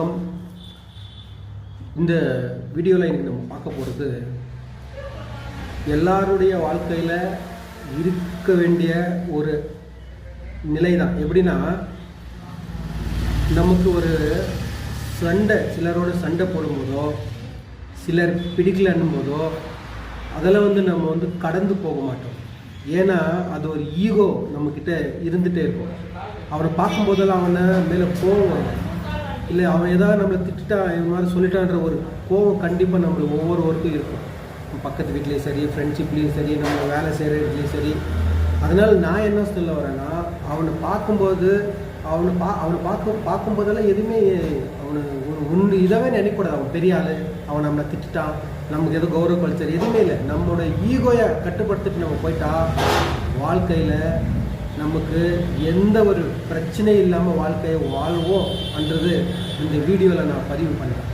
வணக்கம். இந்த வீடியோவில் இன்றைக்கி நம்ம பார்க்க போகிறது எல்லாருடைய வாழ்க்கையில் இருக்க வேண்டிய ஒரு நிலை தான் எப்படின்னா நமக்கு ஒரு சண்டை சிலரோட சண்டை போடும்போதோ சிலர் பிடிக்கலன்னும் போதோ அதெல்லாம் வந்து நம்ம வந்து கடந்து போக மாட்டோம். ஏன்னா அது ஒரு ஈகோ நம்மக்கிட்ட இருந்துகிட்டே இருக்கும். அவனை பார்க்கும்போதெல்லாம் அவனை மேலே கோவம் வரும். இல்லை அவன் ஏதாவது நம்மளை திட்டான் இவன் மாதிரி சொல்லிட்டான்ற ஒரு கோவம் கண்டிப்பாக நம்மளுக்கு ஒவ்வொருவருக்கும் இருக்கும். பக்கத்து வீட்லேயும் சரி ஃப்ரெண்ட்ஷிப்லேயும் சரி நம்ம வேலை செய்கிற இடத்துலையும் சரி. அதனால் நான் என்ன சொல்ல வரேன்னா அவனை பார்க்கும்போது அவனை பா அவனை பார்க்க பார்க்கும்போதெல்லாம் எதுவுமே அவனை ஒரு ஒன்று இதாகவே நினைக்கக்கூடாது அவன் பெரிய ஆள் அவன் நம்மளை திட்டான் நமக்கு எதுவும் கௌரவ கல்ச்சர் எதுவுமே இல்லை. நம்மளோட ஈகோயை கட்டுப்படுத்திட்டு நம்ம போயிட்டா வாழ்க்கையில் நமக்கு எந்த ஒரு பிரச்சனையும் இல்லாமல் வாழ்க்கையை வாழ்வோம்ன்றது இந்த வீடியோவில் நான் பதிவு பண்ணுறேன்